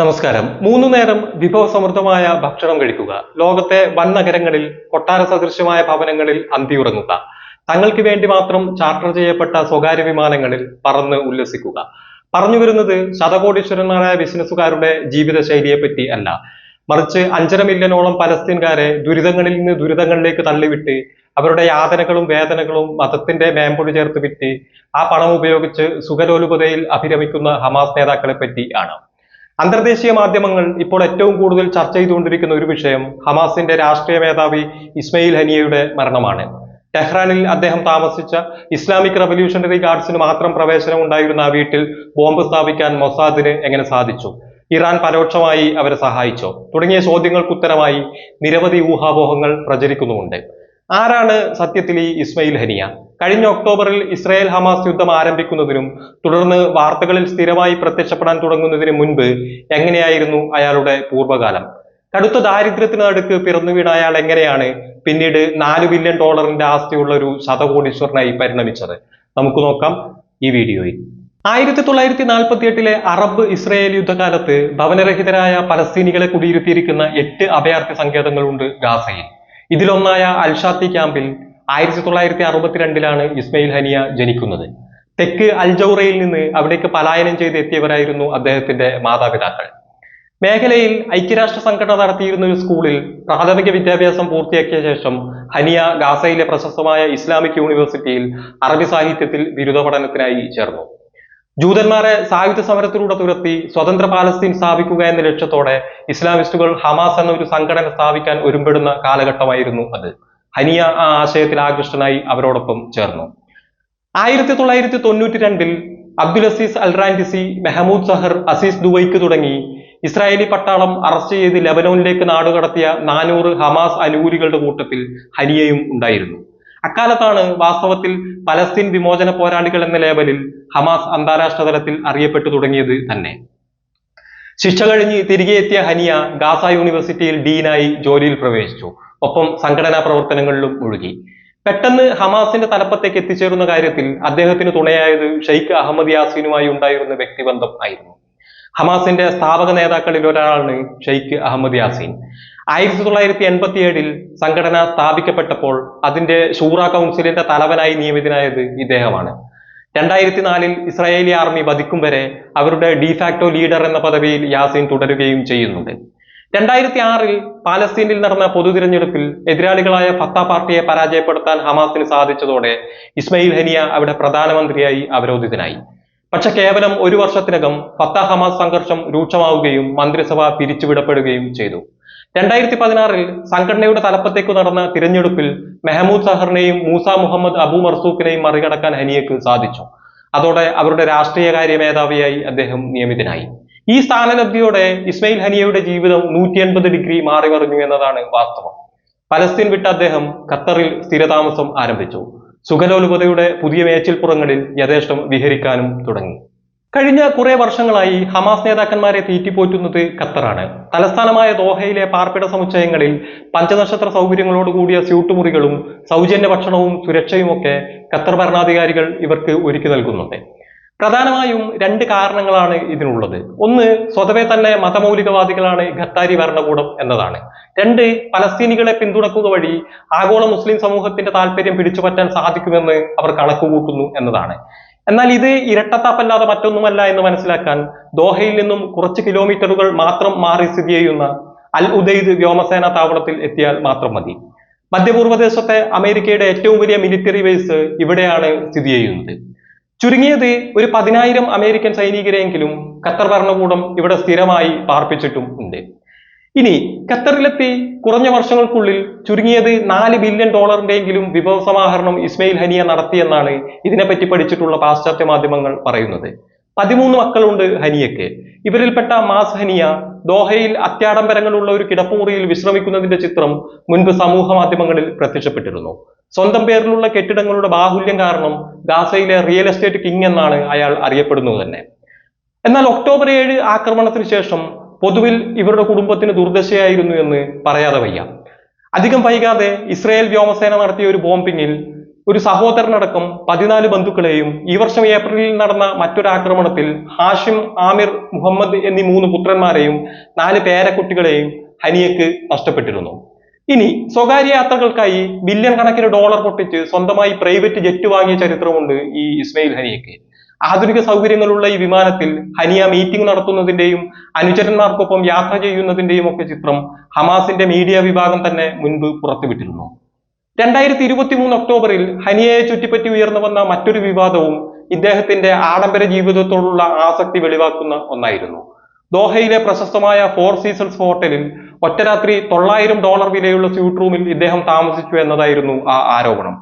നമസ്കാരം. മൂന്നു നേരം വിഭവസമൃദ്ധമായ ഭക്ഷണം കഴിക്കുക. ലോകത്തെ വൻ നഗരങ്ങളിൽ കൊട്ടാര സദൃശ്യമായ ഭവനങ്ങളിൽ അന്തിയുറങ്ങുക. തങ്ങൾക്ക് വേണ്ടി മാത്രം ചാർട്ടർ ചെയ്യപ്പെട്ട സ്വകാര്യ വിമാനങ്ങളിൽ പറന്ന് ഉല്ലസിക്കുക. പറഞ്ഞു വരുന്നത് ശതകോടീശ്വരന്മാരായ ബിസിനസ്സുകാരുടെ ജീവിത ശൈലിയെപ്പറ്റി അല്ല. മറിച്ച് അഞ്ചര മില്യണോളം പലസ്തീൻകാരെ ദുരിതങ്ങളിൽ നിന്ന് ദുരിതങ്ങളിലേക്ക് തള്ളിവിട്ട് അവരുടെ യാതനകളും വേദനകളും മതത്തിന്റെ മേമ്പൊടി ചേർത്ത് വിറ്റ് ആ പണം ഉപയോഗിച്ച് സുഖലോലുപതയിൽ അഭിരമിക്കുന്ന ഹമാസ് നേതാക്കളെ പറ്റി ആണ്. അന്തർദേശീയ മാധ്യമങ്ങൾ ഇപ്പോൾ ഏറ്റവും കൂടുതൽ ചർച്ച ചെയ്തുകൊണ്ടിരിക്കുന്ന ഒരു വിഷയം ഹമാസിന്റെ രാഷ്ട്രീയ മേധാവി ഇസ്മയിൽ ഹനിയയുടെ മരണമാണ്. ടെഹ്റാനിൽ അദ്ദേഹം താമസിച്ച ഇസ്ലാമിക് റവല്യൂഷണറി ഗാർഡ്സിന് മാത്രം പ്രവേശനം ഉണ്ടായിരുന്ന ആ വീട്ടിൽ ബോംബ് സ്ഥാപിക്കാൻ മൊസാദിന് എങ്ങനെ സാധിച്ചു? ഇറാൻ പരോക്ഷമായി അവരെ സഹായിച്ചോ? തുടങ്ങിയ ചോദ്യങ്ങൾക്ക് ഉത്തരമായി നിരവധി ഊഹാപോഹങ്ങൾ പ്രചരിക്കുന്നുമുണ്ട്. ആരാണ് സത്യത്തിൽ ഈ ഇസ്മയിൽ ഹനിയ? കഴിഞ്ഞ ഒക്ടോബറിൽ ഇസ്രായേൽ ഹമാസ് യുദ്ധം ആരംഭിക്കുന്നതിനും തുടർന്ന് വാർത്തകളിൽ സ്ഥിരമായി പ്രത്യക്ഷപ്പെടാൻ തുടങ്ങുന്നതിന് മുൻപ് എങ്ങനെയായിരുന്നു അയാളുടെ പൂർവകാലം? കടുത്ത ദാരിദ്ര്യത്തിന് നടുക്ക് പിറന്നു വീണ അയാൾ എങ്ങനെയാണ് പിന്നീട് നാല് ബില്യൺ ഡോളറിന്റെ ആസ്തിയുള്ള ഒരു ശതകോടീശ്വരനായി പരിണമിച്ചത്? നമുക്ക് നോക്കാം ഈ വീഡിയോയിൽ. ആയിരത്തി തൊള്ളായിരത്തി നാൽപ്പത്തി എട്ടിലെ അറബ് ഇസ്രായേൽ യുദ്ധകാലത്ത് ഭവനരഹിതരായ പലസ്തീനികളെ കുടിയിരുത്തിയിരിക്കുന്ന എട്ട് അഭയാർത്ഥി സങ്കേതങ്ങളുണ്ട് ഗാസയിൽ. ഇതിലൊന്നായ അൽഷാത്തി ക്യാമ്പിൽ ആയിരത്തി തൊള്ളായിരത്തി അറുപത്തിരണ്ടിലാണ് ഇസ്മയിൽ ഹനിയ ജനിക്കുന്നത്. തെക്ക് അൽജൗറയിൽ നിന്ന് അവിടേക്ക് പലായനം ചെയ്ത് എത്തിയവരായിരുന്നു അദ്ദേഹത്തിന്റെ മാതാപിതാക്കൾ. മേഖലയിൽ ഐക്യരാഷ്ട്ര സംഘടന നടത്തിയിരുന്ന ഒരു സ്കൂളിൽ പ്രാഥമിക വിദ്യാഭ്യാസം പൂർത്തിയാക്കിയ ശേഷം ഹനിയ ഗാസയിലെ പ്രശസ്തമായ ഇസ്ലാമിക് യൂണിവേഴ്സിറ്റിയിൽ അറബി സാഹിത്യത്തിൽ ബിരുദ പഠനത്തിനായി ചേർന്നു. ജൂതന്മാരെ സായുധ സമരത്തിലൂടെ തുരത്തി സ്വതന്ത്ര പാലസ്തീൻ സ്ഥാപിക്കുക എന്ന ലക്ഷ്യത്തോടെ ഇസ്ലാമിസ്റ്റുകൾ ഹമാസ് എന്ന ഒരു സംഘടന സ്ഥാപിക്കാൻ ഒരുമ്പെടുന്ന കാലഘട്ടമായിരുന്നു അത്. ഹനിയ ആ ആശയത്തിൽ ആകൃഷ്ടനായി അവരോടൊപ്പം ചേർന്നു. ആയിരത്തി തൊള്ളായിരത്തി തൊണ്ണൂറ്റി രണ്ടിൽ Abdul Aziz al Rantisi Mahmoud Zahar Aziz ദുബൈക്ക് തുടങ്ങി. ഇസ്രായേലി പട്ടാളം അറസ്റ്റ് ചെയ്ത് ലെബനോനിലേക്ക് നാടുകടത്തിയ നാനൂറ് ഹമാസ് അനുകൂലികളുടെ കൂട്ടത്തിൽ ഹനിയയും ഉണ്ടായിരുന്നു. അക്കാലത്താണ് വാസ്തവത്തിൽ പലസ്തീൻ വിമോചന പോരാളികൾ എന്ന ലേബലിൽ ഹമാസ് അന്താരാഷ്ട്ര തലത്തിൽ അറിയപ്പെട്ടു തുടങ്ങിയത് തന്നെ. ശിക്ഷ കഴിഞ്ഞ് തിരികെ എത്തിയ ഹനിയ ഗാസ യൂണിവേഴ്സിറ്റിയിൽ ഡീനായി ജോലിയിൽ പ്രവേശിച്ചു. ഒപ്പം സംഘടനാ പ്രവർത്തനങ്ങളിലും മുഴുകി. പെട്ടെന്ന് ഹമാസിന്റെ തലപ്പത്തേക്ക് എത്തിച്ചേരുന്ന കാര്യത്തിൽ അദ്ദേഹത്തിന് തുണയായത് ഷെയ്ഖ് അഹമ്മദ് യാസീനുമായി ഉണ്ടായിരുന്ന വ്യക്തിബന്ധം ആയിരുന്നു. ഹമാസിന്റെ സ്ഥാപക നേതാക്കളിൽ ഒരാളാണ് ഷെയ്ഖ് അഹമ്മദ് യാസീൻ. ആയിരത്തി തൊള്ളായിരത്തി എൺപത്തി ഏഴിൽ സംഘടന സ്ഥാപിക്കപ്പെട്ടപ്പോൾ അതിന്റെ ഷൂറ കൗൺസിലിന്റെ തലവനായി നിയമിതനായത് ഇദ്ദേഹമാണ്. രണ്ടായിരത്തി നാലിൽ ഇസ്രായേലി ആർമി വധിക്കും വരെ അവരുടെ ഡിഫാക്ടോ ലീഡർ എന്ന പദവിയിൽ യാസീൻ തുടരുകയും ചെയ്യുന്നുണ്ട്. രണ്ടായിരത്തി ആറിൽ പാലസ്തീനിൽ നടന്ന പൊതുതിരഞ്ഞെടുപ്പിൽ എതിരാളികളായ ഫത്ത പാർട്ടിയെ പരാജയപ്പെടുത്താൻ ഹമാസിന് സാധിച്ചതോടെ ഇസ്മയിൽ ഹനിയ അവിടെ പ്രധാനമന്ത്രിയായി അവരോധിതനായി. പക്ഷെ കേവലം ഒരു വർഷത്തിനകം ഫത്ത ഹമാസ് സംഘർഷം രൂക്ഷമാവുകയും മന്ത്രിസഭ പിരിച്ചുവിടപ്പെടുകയും ചെയ്തു. രണ്ടായിരത്തി പതിനാറിൽ സംഘടനയുടെ തലപ്പത്തേക്ക് നടന്ന തിരഞ്ഞെടുപ്പിൽ മെഹമൂദ് സഹറിനെയും മൂസ മുഹമ്മദ് അബു മർസൂഖിനെയും മറികടക്കാൻ ഹനിയക്ക് സാധിച്ചു. അതോടെ അവരുടെ രാഷ്ട്രീയകാര്യ മേധാവിയായി അദ്ദേഹം നിയമിതനായി. ഈ സ്ഥാനലബ്ധിയോടെ ഇസ്മയിൽ ഹനിയയുടെ ജീവിതം നൂറ്റി എൺപത് ഡിഗ്രി മാറി മറിഞ്ഞു എന്നതാണ് വാസ്തവം. പലസ്തീൻ വിട്ട അദ്ദേഹം ഖത്തറിൽ സ്ഥിരതാമസം ആരംഭിച്ചു. സുഖലോലുപതയുടെ പുതിയ മേച്ചിൽപ്പുറങ്ങളിൽ യഥേഷ്ടം വിഹരിക്കാനും തുടങ്ങി. കഴിഞ്ഞ കുറെ വർഷങ്ങളായി ഹമാസ് നേതാക്കന്മാരെ തീറ്റിപ്പോറ്റുന്നത് ഖത്തറാണ്. തലസ്ഥാനമായ ദോഹയിലെ പാർപ്പിട സമുച്ചയങ്ങളിൽ പഞ്ചനക്ഷത്ര സൗകര്യങ്ങളോട് കൂടിയ സ്യൂട്ട് മുറികളും സൗജന്യ ഭക്ഷണവും സുരക്ഷയുമൊക്കെ ഖത്തർ ഭരണാധികാരികൾ ഇവർക്ക് ഒരുക്കി നൽകുന്നുണ്ട്. പ്രധാനമായും രണ്ട് കാരണങ്ങളാണ് ഇതിനുള്ളത്. ഒന്ന് സ്വതവേ തന്നെ മതമൗലികവാദികളാണ് ഖത്താരി ഭരണകൂടം എന്നതാണ്. രണ്ട് പലസ്തീനികളെ പിന്തുണക്കുക വഴി ആഗോള മുസ്ലിം സമൂഹത്തിന്റെ താല്പര്യം പിടിച്ചുപറ്റാൻ സാധിക്കുമെന്ന് അവർ കണക്കുകൂട്ടുന്നു എന്നതാണ്. എന്നാൽ ഇത് ഇരട്ടത്താപ്പല്ലാതെ മറ്റൊന്നുമല്ല എന്ന് മനസ്സിലാക്കാൻ ദോഹയിൽ നിന്നും കുറച്ച് കിലോമീറ്ററുകൾ മാത്രം മാറി സ്ഥിതി ചെയ്യുന്ന അൽ ഉദൈദ് വ്യോമസേന താവളത്തിൽ എത്തിയാൽ മാത്രം മതി. മധ്യപൂർവദേശത്തെ അമേരിക്കയുടെ ഏറ്റവും വലിയ മിലിറ്ററി ബേസ് ഇവിടെയാണ് സ്ഥിതി ചെയ്യുന്നത്. ചുരുങ്ങിയത് ഒരു പതിനായിരം അമേരിക്കൻ സൈനികരെങ്കിലും ഖത്തർ ഭരണകൂടം ഇവിടെ സ്ഥിരമായി പാർപ്പിച്ചിട്ടും ഉണ്ട്. ഇനി ഖത്തറിലെത്തി കുറഞ്ഞ വർഷങ്ങൾക്കുള്ളിൽ ചുരുങ്ങിയത് നാല് ബില്യൺ ഡോളറിന്റെയെങ്കിലും വിഭവ സമാഹരണം ഇസ്മയിൽ ഹനിയ നടത്തിയെന്നാണ് ഇതിനെപ്പറ്റി പഠിച്ചിട്ടുള്ള പാശ്ചാത്യ മാധ്യമങ്ങൾ പറയുന്നത്. പതിമൂന്ന് മക്കളുണ്ട് ഹനിയക്ക് ഇവരിൽപ്പെട്ട മാസ് ഹനിയ ദോഹയിൽ അത്യാഡംബരങ്ങളുള്ള ഒരു കിടപ്പുമുറിയിൽ വിശ്രമിക്കുന്നതിന്റെ ചിത്രം മുൻപ് സമൂഹ മാധ്യമങ്ങളിൽ പ്രത്യക്ഷപ്പെട്ടിരുന്നു. സ്വന്തം പേരിലുള്ള കെട്ടിടങ്ങളുടെ ബാഹുല്യം കാരണം ഗാസയിലെ റിയൽ എസ്റ്റേറ്റ് കിങ് എന്നാണ് അയാൾ അറിയപ്പെടുന്നത് തന്നെ. എന്നാൽ ഒക്ടോബർ ഏഴ് ആക്രമണത്തിന് ശേഷം പൊതുവിൽ ഇവരുടെ കുടുംബത്തിന് ദുർദശയായിരുന്നു എന്ന് പറയാതെ വയ്യ. അധികം വൈകാതെ ഇസ്രായേൽ വ്യോമസേന നടത്തിയ ഒരു ബോംബിങ്ങിൽ ഒരു സഹോദരനടക്കം പതിനാല് ബന്ധുക്കളെയും ഈ വർഷം ഏപ്രിലിൽ നടന്ന മറ്റൊരു ആക്രമണത്തിൽ ഹാഷിം ആമിർ മുഹമ്മദ് എന്നീ മൂന്ന് പുത്രന്മാരെയും നാല് പേരക്കുട്ടികളെയും ഹനിയക്ക് നഷ്ടപ്പെട്ടിരുന്നു. ഇനി സ്വകാര്യ യാത്രകൾക്കായി ബില്യൺ കണക്കിന് ഡോളർ പൊട്ടിച്ച് സ്വന്തമായി പ്രൈവറ്റ് ജെറ്റ് വാങ്ങിയ ചരിത്രമുണ്ട് ഈ ഇസ്മയിൽ ഹനിയക്ക്. ആധുനിക സൗകര്യങ്ങളുള്ള ഈ വിമാനത്തിൽ ഹനിയ മീറ്റിംഗ് നടത്തുന്നതിന്റെയും അനുചരന്മാർക്കൊപ്പം യാത്ര ചെയ്യുന്നതിന്റെയും ഒക്കെ ചിത്രം ഹമാസിന്റെ മീഡിയ വിഭാഗം തന്നെ മുൻപ് പുറത്തുവിട്ടിരുന്നു. രണ്ടായിരത്തി ഇരുപത്തി മൂന്ന് ഒക്ടോബറിൽ ഹനിയയെ ചുറ്റിപ്പറ്റി ഉയർന്നു വന്ന മറ്റൊരു വിവാദവും ഇദ്ദേഹത്തിന്റെ ആഡംബര ജീവിതത്തോടുള്ള ആസക്തി വെളിവാക്കുന്ന ഒന്നായിരുന്നു. ദോഹയിലെ പ്രശസ്തമായ ഫോർ സീസൺസ് ഹോട്ടലിൽ ഒറ്റരാത്രി തൊള്ളായിരം ഡോളർ വിലയുള്ള സ്യൂട്ട് റൂമിൽ ഇദ്ദേഹം താമസിച്ചു എന്നതായിരുന്നു ആ ആരോപണം.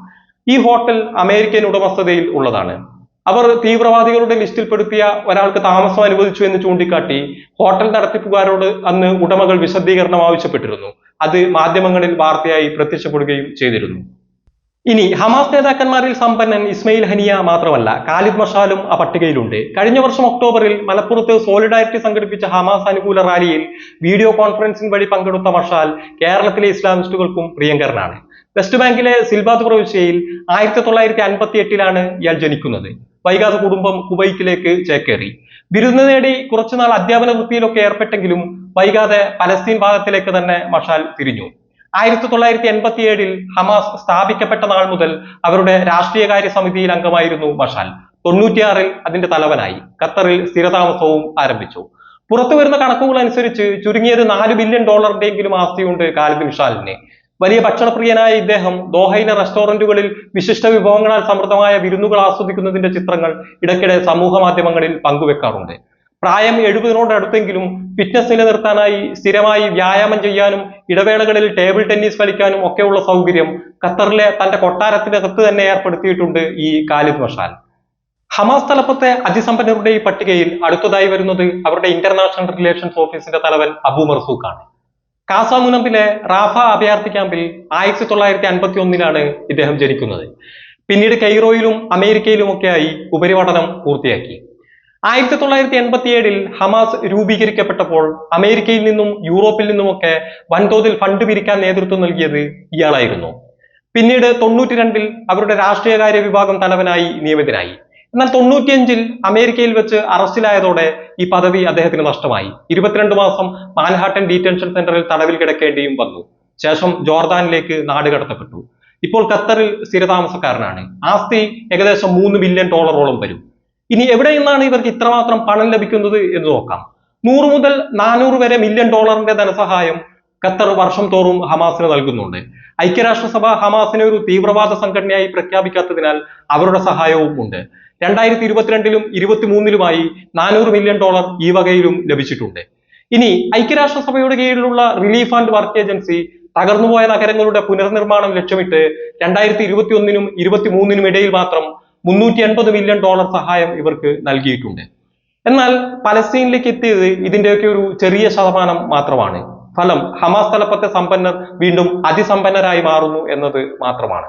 ഈ ഹോട്ടൽ അമേരിക്കൻ ഉടമസ്ഥതയിൽ ഉള്ളതാണ്. അവർ തീവ്രവാദികളുടെ ലിസ്റ്റിൽപ്പെടുത്തിയ ഒരാൾക്ക് താമസം അനുവദിച്ചു എന്ന് ചൂണ്ടിക്കാട്ടി ഹോട്ടൽ നടത്തിപ്പുകാരോട് അന്ന് ഉടമകൾ വിശദീകരണം ആവശ്യപ്പെട്ടിരുന്നു. അത് മാധ്യമങ്ങളിൽ വാർത്തയായി പ്രത്യക്ഷപ്പെടുകയും ചെയ്തിരുന്നു. ഇനി ഹമാസ് നേതാക്കന്മാരിൽ സമ്പന്നൻ ഇസ്മയിൽ ഹനിയ മാത്രമല്ല കാലിദ് മഷാലും ആ പട്ടികയിലുണ്ട് കഴിഞ്ഞ വർഷം ഒക്ടോബറിൽ മലപ്പുറത്ത് സോളിഡാരിറ്റി സംഘടിപ്പിച്ച ഹമാസ് അനുകൂല റാലിയിൽ വീഡിയോ കോൺഫറൻസിംഗ് വഴി പങ്കെടുത്ത മഷാൽ കേരളത്തിലെ ഇസ്ലാമിസ്റ്റുകൾക്കും പ്രിയങ്കരനാണ്. വെസ്റ്റ് ബാങ്കിലെ സിൽബാദ് പ്രവിശ്യയിൽ ആയിരത്തി തൊള്ളായിരത്തി അൻപത്തി എട്ടിലാണ് ഇയാൾ ജനിക്കുന്നത്. വൈകാതെ കുടുംബം കുവൈറ്റിലേക്ക് ചേക്കേറി. ബിരുദ നേടി കുറച്ചുനാൾ അധ്യാപന വൃത്തിയിലൊക്കെ ഏർപ്പെട്ടെങ്കിലും വൈകാതെ പലസ്തീൻ ഭാഗത്തിലേക്ക് തന്നെ മഷാൽ തിരിഞ്ഞു. ആയിരത്തി തൊള്ളായിരത്തി എൺപത്തി ഏഴിൽ ഹമാസ് സ്ഥാപിക്കപ്പെട്ട നാൾ മുതൽ അവരുടെ രാഷ്ട്രീയകാര്യ സമിതിയിൽ അംഗമായിരുന്നു മഷാൽ. തൊണ്ണൂറ്റിയാറിൽ അതിന്റെ തലവനായി. ഖത്തറിൽ സ്ഥിരതാമസവും ആരംഭിച്ചു. പുറത്തു വരുന്ന കണക്കുകൾ അനുസരിച്ച് ചുരുങ്ങിയത് നാല് ബില്യൺ ഡോളറിന്റെയെങ്കിലും ആസ്തിയുണ്ട് ഖാലിദ് മിഷാലിന് വലിയ ഭക്ഷണപ്രിയനായ ഇദ്ദേഹം ദോഹയിലെ റെസ്റ്റോറന്റുകളിൽ വിശിഷ്ട വിഭവങ്ങളാൽ സമൃദ്ധമായ വിരുന്നുകൾ ആസ്വദിക്കുന്നതിന്റെ ചിത്രങ്ങൾ ഇടയ്ക്കിടെ സമൂഹ മാധ്യമങ്ങളിൽ പങ്കുവെക്കാറുണ്ട്. പ്രായം എഴുപതിനോട് അടുത്തെങ്കിലും ഫിറ്റ്നസ് നിലനിർത്താനായി സ്ഥിരമായി വ്യായാമം ചെയ്യാനും ഇടവേളകളിൽ ടേബിൾ ടെന്നീസ് കളിക്കാനും ഒക്കെയുള്ള സൗകര്യം ഖത്തറിലെ തന്റെ കൊട്ടാരത്തിനകത്ത് തന്നെ ഏർപ്പെടുത്തിയിട്ടുണ്ട് ഈ ഖാലിദ് മഷാൽ. ഹമാസ് തലപ്പത്തെ അതിസമ്പന്നരുടെ ഈ പട്ടികയിൽ അടുത്തതായി വരുന്നത് അവരുടെ ഇന്റർനാഷണൽ റിലേഷൻസ് ഓഫീസിന്റെ തലവൻ അബു മർസൂഖാണ്. കാസാമുനമ്പിലെ റാഫ അഭയാർത്ഥി ക്യാമ്പിൽ ആയിരത്തി തൊള്ളായിരത്തി അൻപത്തി ഒന്നിലാണ് ഇദ്ദേഹം ജനിക്കുന്നത്. പിന്നീട് കെയ്റോയിലും അമേരിക്കയിലുമൊക്കെയായി ഉപരിപഠനം പൂർത്തിയാക്കി. ആയിരത്തി തൊള്ളായിരത്തി എൺപത്തി ഏഴിൽ ഹമാസ് രൂപീകരിക്കപ്പെട്ടപ്പോൾ അമേരിക്കയിൽ നിന്നും യൂറോപ്പിൽ നിന്നുമൊക്കെ വൻതോതിൽ ഫണ്ട് പിരിക്കാൻ നേതൃത്വം നൽകിയത് ഇയാളായിരുന്നു. പിന്നീട് തൊണ്ണൂറ്റി രണ്ടിൽ അവരുടെ രാഷ്ട്രീയകാര്യ വിഭാഗം തലവനായി നിയമിതനായി. എന്നാൽ തൊണ്ണൂറ്റിയഞ്ചിൽ അമേരിക്കയിൽ വെച്ച് അറസ്റ്റിലായതോടെ ഈ പദവി അദ്ദേഹത്തിന് നഷ്ടമായി. ഇരുപത്തിരണ്ട് മാസം മാൻഹാട്ടൻ ഡീറ്റൻഷൻ സെന്ററിൽ തടവിൽ കിടക്കേണ്ടിയും വന്നു. ശേഷം ജോർദാനിലേക്ക് നാട് കടത്തപ്പെട്ടു. ഇപ്പോൾ ഖത്തറിൽ സ്ഥിരതാമസക്കാരനാണ്. ആസ്തി ഏകദേശം മൂന്ന് ബില്യൺ ഡോളറോളം വരും. ഇനി എവിടെ നിന്നാണ് ഇവർക്ക് ഇത്രമാത്രം പണം ലഭിക്കുന്നത് എന്ന് നോക്കാം. നൂറ് മുതൽ നാനൂറ് വരെ മില്യൺ ഡോളറിന്റെ ധനസഹായം ഖത്തർ വർഷം തോറും ഹമാസിന് നൽകുന്നുണ്ട്. ഐക്യരാഷ്ട്രസഭ ഹമാസിനെ ഒരു തീവ്രവാദ സംഘടനയായി പ്രഖ്യാപിക്കാത്തതിനാൽ അവരുടെ സഹായവും ഉണ്ട്. രണ്ടായിരത്തി ഇരുപത്തിരണ്ടിലും ഇരുപത്തിമൂന്നിലുമായി നാനൂറ് മില്യൺ ഡോളർ ഈ വകയിലും ലഭിച്ചിട്ടുണ്ട്. ഇനി ഐക്യരാഷ്ട്രസഭയുടെ കീഴിലുള്ള റിലീഫ് ആൻഡ് വർക്ക് ഏജൻസി തകർന്നുപോയ നഗരങ്ങളുടെ പുനർനിർമ്മാണം ലക്ഷ്യമിട്ട് രണ്ടായിരത്തി ഇരുപത്തി ഒന്നിനും ഇരുപത്തിമൂന്നിനും ഇടയിൽ മാത്രം മുന്നൂറ്റി എൺപത് മില്യൺ ഡോളർ സഹായം ഇവർക്ക് നൽകിയിട്ടുണ്ട്. എന്നാൽ പലസ്തീനിലേക്ക് എത്തിയത് ഇതിന്റെയൊക്കെ ഒരു ചെറിയ ശതമാനം മാത്രമാണ്. ഫലം ഹമാസ് തലപ്പത്തെ സമ്പന്നർ വീണ്ടും അതിസമ്പന്നരായി മാറുന്നു എന്നത് മാത്രമാണ്.